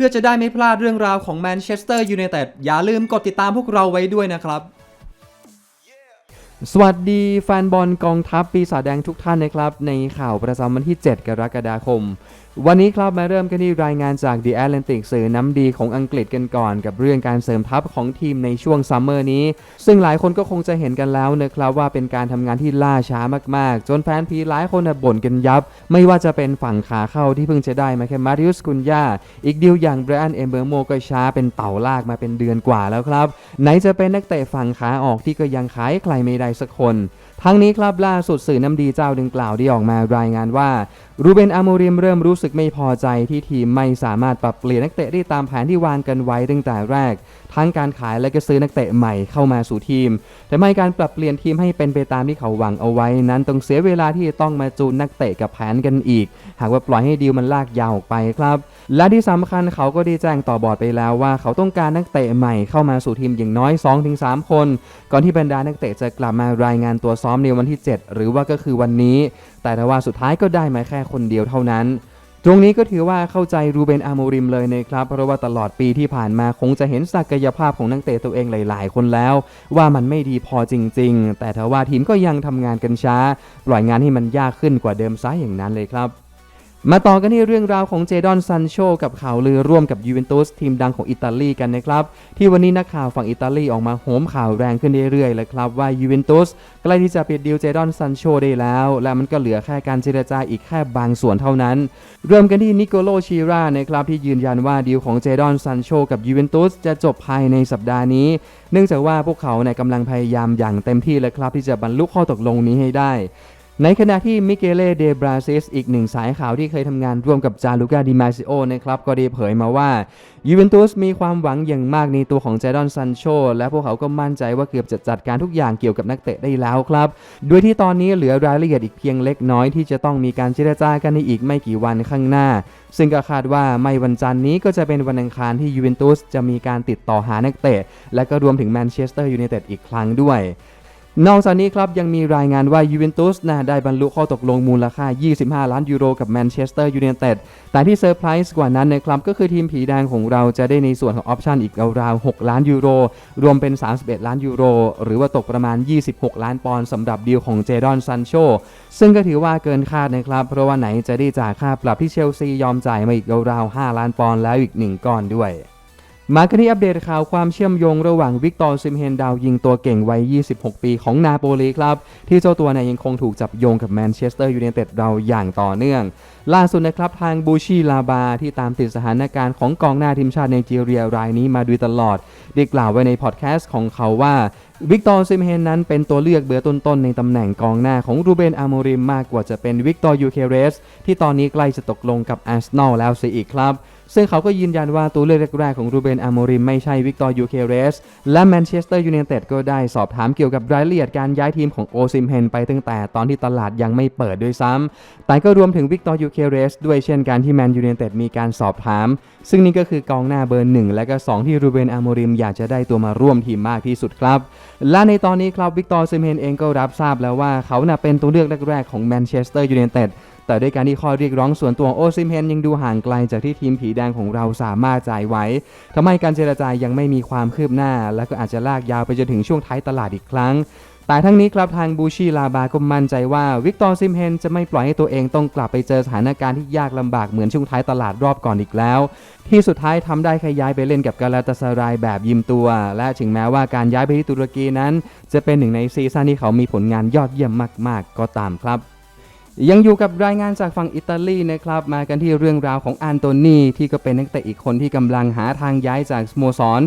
พื่อจะได้ไม่พลาดเรื่องราวของแมนเชสเตอร์ยูไนเต็ดอย่าลืมกดติดตามพวกเราไว้ด้วยนะครับ สวัสดีแฟนบอลกองทัพปีศาจแดงทุกท่านนะครับ ในข่าวประจำวันที่ 7 กรกฎาคม วันนี้ครับมาเริ่มกันที่รายงานจาก The Atlantic สื่อน้ำดีของอังกฤษกันก่อน กับเรื่องการเสริมทัพของทีมในช่วงซัมเมอร์นี้ ซึ่งหลายคนก็คงจะเห็นกันแล้วนะครับว่าเป็นการทำงานที่ล่าช้ามากๆ จนแฟนพีหลายคนบ่นกันยับ ไม่ว่าจะเป็นฝั่งขาเข้าที่เพิ่งจะได้มาแค่มาริอุสกุนยาอีกดีลอย่างเบรอันเอมเบอร์โมก็ช้าเป็นเต่าลากมาเป็นเดือนกว่าแล้วครับ ไหนจะเป็นนักเตะฝั่งขาออกที่ก็ยังขายใครไม่ได้สักคน ทั้งนี้ครับล่าสุดสื่อน้ำดีเจ้าดังกล่าวได้ออกมารายงานว่ารูเบนอาโมริมเริ่มรู้สึกไม่พอใจที่ทีมไม่สามารถปรับเปลี่ยนนักเตะได้ตามแผนที่วางกันไว้ตั้งแต่แรก ทั้งการขายและก็ซื้อนักเตะใหม่เข้ามาสู่ทีม แต่ไม่การปรับเปลี่ยนทีมให้เป็นไปตามที่เขาหวังเอาไว้ นั้นต้องเสียเวลาที่จะต้องมาจูนนักเตะกับแผนกันอีก หากว่าปล่อยให้ดีลมันลากยาวออกไปครับ และที่สำคัญเขาก็ได้แจ้งต่อบอร์ดไปแล้วว่า เขาต้องการนักเตะใหม่เข้ามาสู่ทีมอย่างน้อย 2-3 คน ก่อนที่บรรดานักเตะจะกลับมารายงานตัวซ้อ้อมในวันที่ 7 หรือว่าก็คือวันนี้ แต่ทว่าสุดท้ายก็ได้มาแค่คนเดียวเท่านั้น ตรงนี้ก็ถือว่าเข้าใจรูเบนอาโมริมเลยนะครับ เพราะว่าตลอดปีที่ผ่านมาคงจะเห็นศักยภาพของนักเตะตัวเองหลาย ๆ คนแล้ว ว่ามันไม่ดีพอจริง ๆ แต่ทว่าทีมก็ยังทำงานกันช้า ปล่อยงานให้มันยากขึ้นกว่าเดิมซะอย่างนั้นเลยครับ มาต่อกันที่เรื่องราวของเจดอนซันโชกับข่าวลือร่วมกับยูเวนตุสทีมดังของอิตาลีกันนะครับ ที่วันนี้นักข่าวฝั่งอิตาลีออกมาโหมข่าวแรงขึ้นเรื่อยๆเลยครับว่ายูเวนตุสใกล้ที่จะปิดดีลเจดอนซันโชได้แล้ว และมันก็เหลือแค่การเจรจาอีกแค่บางส่วนเท่านั้น เริ่มกันที่นิโคโลชิรานะครับที่ยืนยันว่าดีลของเจดอนซันโชกับยูเวนตุสจะจบภายในสัปดาห์นี้ เนื่องจากว่าพวกเขาเนี่ยกำลังพยายามอย่างเต็มที่เลยครับที่จะบรรลุข้อตกลงนี้ให้ได้ ในขณะที่มิเกเล เดบราซิส อีกหนึ่งสายข่าวที่เคยทำงานร่วมกับจาลูกาดิมาซิโอนะครับ ก็ได้เผยมาว่ายูเวนตุสมีความหวังอย่างมากในตัวของเจดอนซันโชและพวกเขาก็มั่นใจว่าเกือบจะจัดการทุกอย่างเกี่ยวกับนักเตะได้แล้วครับ โดยที่ตอนนี้เหลือรายละเอียดอีกเพียงเล็กน้อยที่จะต้องมีการเจรจากันในอีกไม่กี่วันข้างหน้า ซึ่งก็คาดว่าไม่วันจันนี้ก็จะเป็นวันอังคารที่ยูเวนตุสจะมีการติดต่อหานักเตะ และก็รวมถึงแมนเชสเตอร์ยูไนเต็ดอีกครั้งด้วย นอกจากนี้ครับยังมีรายงานว่ายูเวนตุสนะได้บรรลุข้อตกลงมูลค่า 25 ล้านยูโรกับแมนเชสเตอร์ยูไนเต็ด แต่ที่เซอร์ไพรส์กว่านั้นนะครับก็คือทีมผีแดงของเราจะได้ในส่วนของออปชันอีกราว 6 ล้านยูโร รวมเป็น 31 ล้านยูโร หรือว่าตกประมาณ 26 ล้านปอนด์สำหรับดีลของเจดอนซันโชซึ่งก็ถือว่าเกินคาดนะครับ เพราะว่าไหนจะได้จ่ายค่าปรับที่เชลซียอมจ่ายมาอีกราว 5 ล้านปอนด์แล้วอีกหนึ่งก้อนด้วย มากันที่อัปเดตข่าวความเชื่อมโยงระหว่างวิกตอร์ซิมเฮนดาวยิงตัวเก่งวัย 26 ปีของนาโปลีครับ ที่เจ้าตัวเนี่ยยังคงถูกจับโยงกับแมนเชสเตอร์ยูไนเต็ดเราอย่างต่อเนื่อง ล่าสุดนะครับทางบูชีลาบาที่ตามติดสถานการณ์ของกองหน้าทีมชาติไนจีเรียรายนี้มาโดยตลอด ได้กล่าวไว้ในพอดแคสต์ของเขาว่าวิกตอร์ซิมเฮนนั้นเป็นตัวเลือกเบอร์ต้นๆ ในตำแหน่งกองหน้าของรูเบนอาโมริมมากกว่าจะเป็นวิกตอร์ยูเคเรสที่ตอนนี้ใกล้จะตกลงกับอาร์เซนอลแล้วเสียอีกครับ ซึ่งเขาก็ยืนยันว่าตัวเลือกแรกๆของรูเบนอาโมริมไม่ใช่วิกตอร์ยูเคเรสและแมนเชสเตอร์ยูไนเต็ดก็ได้สอบถามเกี่ยวกับรายละเอียดการย้ายทีมของโอซิมเฮนไปตั้งแต่ตอนที่ตลาดยังไม่เปิดด้วยซ้ำแต่ก็รวมถึงวิกตอร์ยูเคเรสด้วยเช่นการที่แมนยูไนเต็ดมีการสอบถาม ซึ่งนี่ก็คือกองหน้าเบอร์หนึ่งและก็สองที่รูเบนอาโมริมอยากจะได้ตัวมาร่วมทีมมากที่สุดครับ และในตอนนี้ครับวิกตอร์ซิมเฮนเองก็รับทราบแล้วว่าเขาน่ะเป็นตัวเลือกแรกๆของแมนเชสเตอร์ยูไนเต็ด แต่ด้วยการที่ข้อเรียกร้องส่วนตัวโอซิมเฮนยังดูห่างไกลจากที่ทีมผีแดงของเราสามารถจ่ายไว้ทำให้การเจรจายังไม่มีความคืบหน้า และก็อาจจะลากยาวไปจนถึงช่วงท้ายตลาดอีกครั้งแต่ทั้งนี้ครับทางบูชีลาบาก็มั่นใจว่าวิกตอร์ซิมเฮนจะไม่ปล่อยให้ตัวเองต้องกลับไปเจอสถานการณ์ที่ยากลำบากเหมือนช่วงท้ายตลาดรอบก่อนอีกแล้ว ที่สุดท้ายทำได้แค่ย้ายไปเล่นกับกาลาตาสรายแบบยิมตัว และถึงแม้ว่าการย้ายไปที่ตุรกีนั้น จะเป็นหนึ่งในซีซั่นที่เขามีผลงานยอดเยี่ยมมาก ๆ ก็ตามครับ ยังอยู่กับรายงานจากฝั่งอิตาลีนะครับมากันที่เรื่องราวของอันโตนีที่ก็เป็นนักเตะอีกคนที่กำลังหาทางย้ายจากสโมสร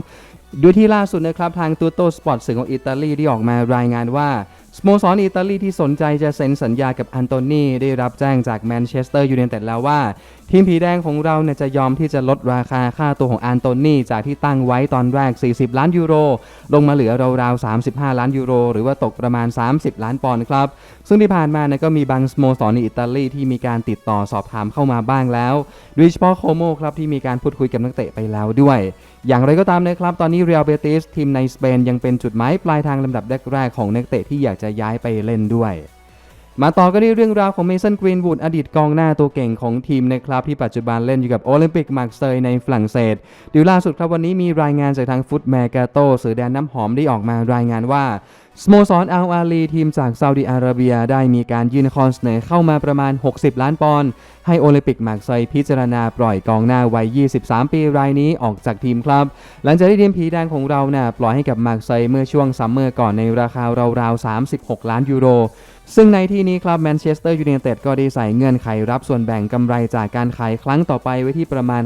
โดยที่ล่าสุดนะครับทางตูโตสปอร์ตสื่อของอิตาลีได้ออกมารายงานว่า สโมสรอิตาลีที่สนใจจะเซ็นสัญญากับอันโตนีได้รับแจ้งจากแมนเชสเตอร์ยูไนเต็ดแล้วว่า ทีมผีแดงของเราเนี่ยจะยอมที่จะลดราคาค่าตัวของอันโตนีจากที่ตั้งไว้ตอนแรก 40 ล้านยูโร ลงมาเหลือราวๆ 35 ล้านยูโร หรือว่าตกประมาณ 30 ล้านปอนด์ครับ ซึ่งที่ผ่านมาเนี่ยก็มีบางสโมสรในอิตาลีที่มีการติดต่อสอบถามเข้ามาบ้างแล้วโดยเฉพาะโคโมครับที่มีการพูดคุยกับนักเตะไปแล้วด้วย อย่างไรก็ตามนะครับ ตอนนี้เรียลเบติสทีมในสเปนยังเป็นจุดหมายปลายทางลำดับแรกๆของนักเตะที่อยากจะย้ายไปเล่นด้วย มาต่อกันที่เรื่องราวของเมสันกรีนวูดอดีตกองหน้าตัวเก่งของทีมนะครับที่ปัจจุบันเล่นอยู่กับโอลิมปิกมาร์กเซยในฝรั่งเศสดูล่าสุดครับวันนี้มีรายงานจากทางฟุตแมกาโตสื่อแดนน้ำหอมได้ออกมารายงานว่าสโมสรอัลอาลีทีมจากซาอุดิอาระเบียได้มีการยื่นข้อเสนอเข้ามาประมาณ 60 ล้านปอนด์ให้โอลิมปิกมาร์กเซยพิจารณาปล่อยกองหน้าวัย 23 ปีรายนี้ออกจากทีมครับ หลังจากที่ทีมผีแดงของเราเนี่ยปล่อยให้กับมาร์กเซยเมื่อช่วงซัมเมอร์ก่อนในราคาราวๆ 36 ล้านยูโรซึ่งในที่นี้ครับแมนเชสเตอร์ยูไนเต็ดก็ได้ใส่เงื่อนไขรับส่วนแบ่งกำไรจากการขายครั้งต่อไปไว้ที่ประมาณ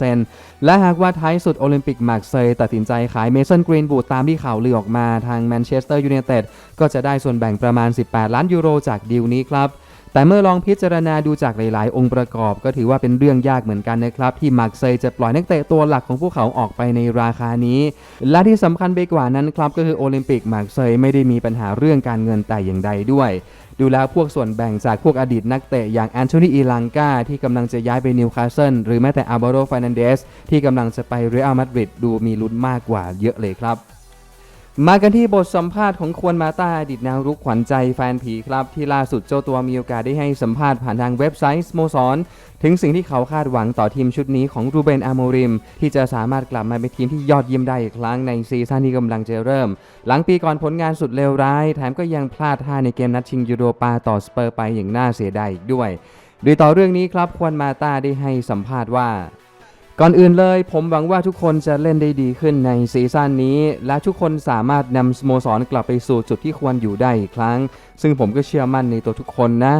50%และหากว่าท้ายสุดโอลิมปิกมาร์กเซยตัดสินใจขายเมสันกรีนบูดตามที่ข่าวลือออกมาทางแมนเชสเตอร์ยูไนเต็ดก็จะได้ส่วนแบ่งประมาณ 18 ล้านยูโรจากดีลนี้ครับแต่เมื่อลองพิจารณาดูจากหลาย ๆ องค์ประกอบ ก็ถือว่าเป็นเรื่องยากเหมือนกันนะครับ ที่มาร์กเซยจะปล่อยนักเตะตัวหลักของพวกเขาออกไปในราคานี้ และที่สำคัญไปกว่านั้นครับก็คือโอลิมปิกมาร์กเซยไม่ได้มีปัญหาเรื่องการเงินแต่อย่างใดด้วย ดูแล้วพวกส่วนแบ่งจากพวกอดีตนักเตะอย่างแอนโทนีอีลังกาที่กำลังจะย้ายไปนิวคาสเซิลหรือแม้แต่อาบาโรฟ r นันเดสที่กำลังจะไปเรอัลมาดริดดูมีลุ้นมากกว่าเยอะเลยครับ มากันที่บทสัมภาษณ์ของควนมาตาอดีตแนวรุกขวัญใจแฟนผีครับ ที่ล่าสุดเจ้าตัวมีโอกาสได้ให้สัมภาษณ์ผ่านทางเว็บไซต์สโมสร ถึงสิ่งที่เขาคาดหวังต่อทีมชุดนี้ของรูเบนอาโมริม ที่จะสามารถกลับมาเป็นทีมที่ยอดเยี่ยมได้อีกครั้งในซีซั่นที่กำลังจะเริ่ม หลังปีก่อนผลงานสุดเลวร้าย แถมก็ยังพลาดท่าในเกมนัดชิงยูโรปาต่อสเปอร์ไปอย่างน่าเสียดายอีกด้วยโดยต่อเรื่องนี้ครับควนมาตาได้ให้สัมภาษณ์ว่า ก่อนอื่นเลยผมหวังว่าทุกคนจะเล่นได้ดีขึ้นในซีซั่นนี้ และทุกคนสามารถนำสโมสรกลับไปสู่จุดที่ควรอยู่ได้อีกครั้ง ซึ่งผมก็เชื่อมั่นในตัวทุกคนนะ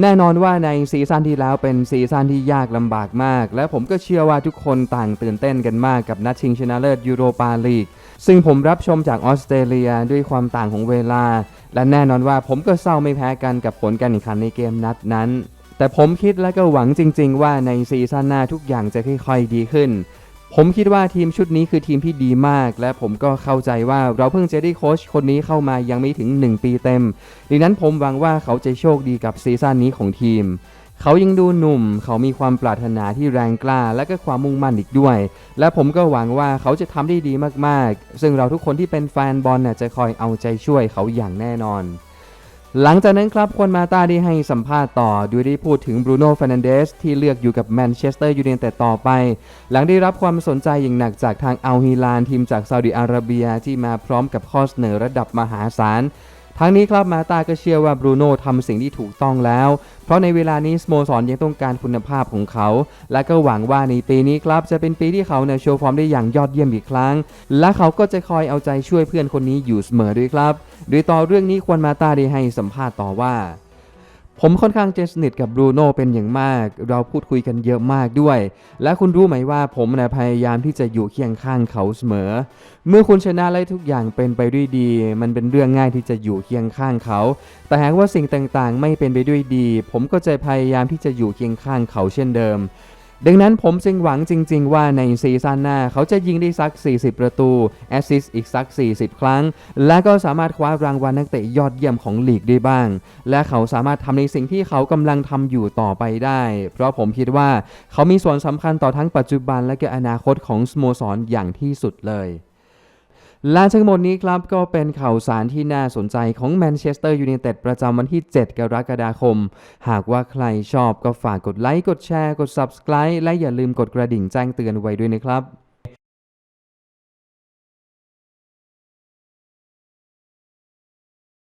แน่นอนว่าในซีซั่นที่แล้วเป็นซีซั่นที่ยากลำบากมาก และผมก็เชื่อว่าทุกคนต่างตื่นเต้นกันมากกับนัดชิงชนะเลิศยูโรปาลีกซึ่งผมรับชมจากออสเตรเลียด้วยความต่างของเวลา และแน่นอนว่าผมก็เศร้าไม่แพ้กันกับผลการแข่งขันในเกมนัดนั้น แต่ผมคิดและก็หวังจริง ๆ ว่าในซีซั่นหน้าทุกอย่างจะค่อยๆดีขึ้น ผมคิดว่าทีมชุดนี้คือทีมที่ดีมาก และผมก็เข้าใจว่าเราเพิ่งจะได้โค้ชคนนี้เข้ามายังไม่ถึง 1 ปีเต็ม ดังนั้นผมหวังว่าเขาจะโชคดีกับซีซั่นนี้ของทีมเขายังดูหนุ่ม เขามีความปรารถนาที่แรงกล้า และก็ความมุ่งมั่นอีกด้วย และผมก็หวังว่าเขาจะทำได้ดีมากๆ ซึ่งเราทุกคนที่เป็นแฟนบอลน่ะจะคอยเอาใจช่วยเขาอย่างแน่นอน หลังจากนั้นครับควนมาตาได้ให้สัมภาษณ์ต่อโดยได้พูดถึงบรูโน่ฟรนันเดสที่เลือกอยู่กับแมนเชสเตอร์ยูไนเต็ดต่อไป หลังได้รับความสนใจอย่างหนักจากทางอัลฮิลานทีมจากซาอุดิอาระเบียที่มาพร้อมกับข้อเสนอระดับมหาศาล ทั้งนี้ครับมาตาก็เชื่อว่าบรูโน่ทำสิ่งที่ถูกต้องแล้ว เพราะในเวลานี้สโมสรยังต้องการคุณภาพของเขา และก็หวังว่าในปีนี้ครับจะเป็นปีที่เขาเนี่ยโชว์ฟอร์มได้อย่างยอดเยี่ยมอีกครั้ง และเขาก็จะคอยเอาใจช่วยเพื่อนคนนี้อยู่เสมอด้วยครับ โดยต่อเรื่องนี้ควรมาตาได้ให้สัมภาษณ์ต่อว่า ผมค่อนข้างจะสนิทกับบรูโน่เป็นอย่างมาก เราพูดคุยกันเยอะมากด้วย และคุณรู้ไหมว่าผมนะพยายามที่จะอยู่เคียงข้างเขาเสมอ เมื่อคุณชนะและทุกอย่างเป็นไปด้วยดี มันเป็นเรื่องง่ายที่จะอยู่เคียงข้างเขา แต่หากว่าสิ่งต่างๆ ไม่เป็นไปด้วยดี ผมก็จะพยายามที่จะอยู่เคียงข้างเขาเช่นเดิม ดังนั้นผมจึงหวังจริง ๆ ว่าในซีซั่นหน้า เขาจะยิงได้สัก 40 ประตูแอสซิสอีกสัก 40 ครั้ง และก็สามารถคว้ารางวัลนักเตะยอดเยี่ยมของลีกได้บ้าง และเขาสามารถทำในสิ่งที่เขากำลังทำอยู่ต่อไปได้ เพราะผมคิดว่าเขามีส่วนสำคัญต่อทั้งปัจจุบันและก็อนาคตของสโมสรอย่างที่สุดเลย และทั้งหมดนี้ครับก็เป็นข่าวสารที่น่าสนใจของแมนเชสเตอร์ยูไนเต็ดประจำวันที่ 7 กรกฎาคม หากว่าใครชอบก็ฝากกดไลค์ กดแชร์ กด Subscribe และอย่าลืมกดกระดิ่งแจ้งเตือนไว้ด้วยนะครับ